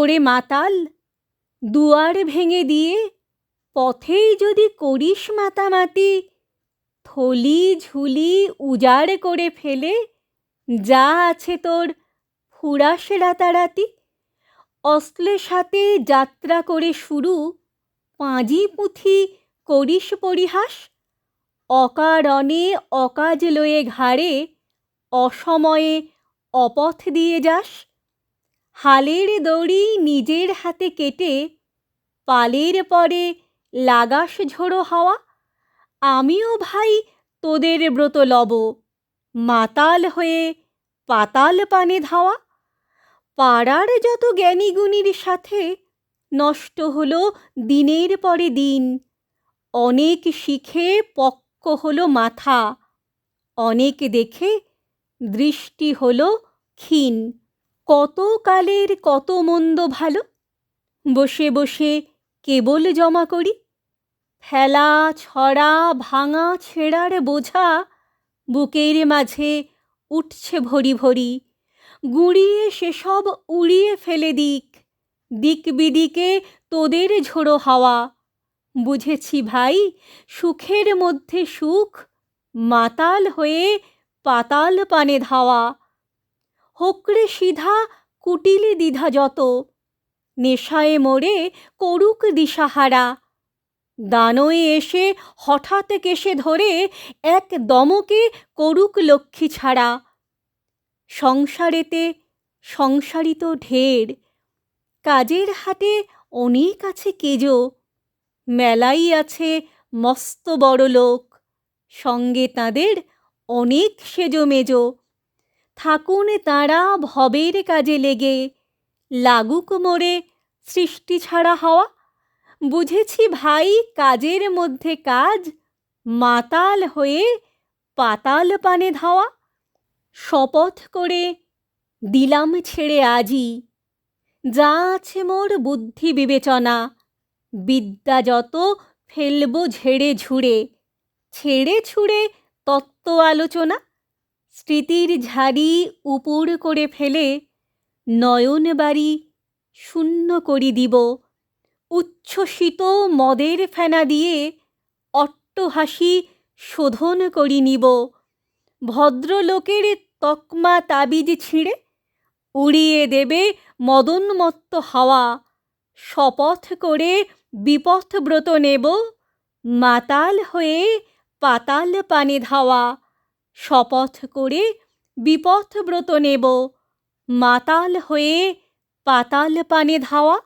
ওরে মাতাল, দুয়ার ভেঙে দিয়ে পথেই যদি করিস মাতামাতি, থলি ঝুলি উজাড় করে ফেলে যা আছে তোর ফুরাস রাতারাতি। অস্ত্রের সাথে যাত্রা করে শুরু, পাঁজি পুঁথি করিস পরিহাস। অকারণে অকাজ লয়ে ঘাড়ে, অসময়ে অপথ দিয়ে যাস। হালের দড়ি নিজের হাতে কেটে পালের পরে লাগাস ঝোড়ো হাওয়া, আমিও ভাই তোদের ব্রত লব। মাতাল হয়ে পাতাল পানে ধাওয়া, পাড়ার যত জ্ঞানীগুণীর সাথে নষ্ট হলো দিনের পরে দিন, অনেক শিখে পক্ক হলো মাথা, অনেক দেখে দৃষ্টি হলো ক্ষীণ। কত কালের কত মন্দ ভালো? বসে বসে কেবল জমা করি। ফেলা, ছড়া, ভাঙা, ছেঁড়ার বোঝা বুকের মাঝে উঠছে ভরি ভরি। গুঁড়িয়ে সেসব উড়িয়ে ফেলে দিক। দিক বিদিকে তোদের ঝোড়ো হাওয়া। বুঝেছি ভাই, সুখের মধ্যে সুখ মাতাল হয়ে পাতাল পানে ধাওয়া। হোকরে সিধা কুটিলে দ্বিধা যত। নেশায় মোড়ে করুক দিশাহারা। দানয়ে এসে হঠাৎ কেসে ধরে এক দমকে করুক লক্ষ্মী ছাড়া। সংসারেতে সংসারিত ঢের, কাজের হাটে অনেক আছে কেজো, মেলাই আছে মস্ত বড় লোক সঙ্গে তাদের অনেক সেজো মেজো। থাকুন তাঁরা ভবের কাজে লেগে। লাগুক মোড়ে সৃষ্টি ছাড়া হওয়া। বুঝেছি ভাই কাজের মধ্যে কাজ মাতাল হয়ে পাতাল পানে ধাওয়া। শপথ করে দিলাম ছেড়ে আজই। যা আছে মোর বুদ্ধি বিবেচনা। বিদ্যা যত ফেলব ঝেড়ে ঝুড়ে। ছেড়ে ছুড়ে তত্ত্ব আলোচনা। স্মৃতির ঝাড়ি উপুর করে ফেলে নয়ন বাড়ি শূন্য করি দিব। উচ্ছ্বসিত মদের ফেনা দিয়ে অট্টহাসি শোধন করি নিব। ভদ্রলোকের তকমা তাবিজ ছিঁড়ে উড়িয়ে দেবে মদনমত্ত হাওয়া। শপথ করে বিপথব্রত নেব মাতাল হয়ে পাতাল পানে ধাওয়া। শপথ করে বিপথব্রত নেব। মাতাল হয়ে পাতাল পানে ধাওয়া।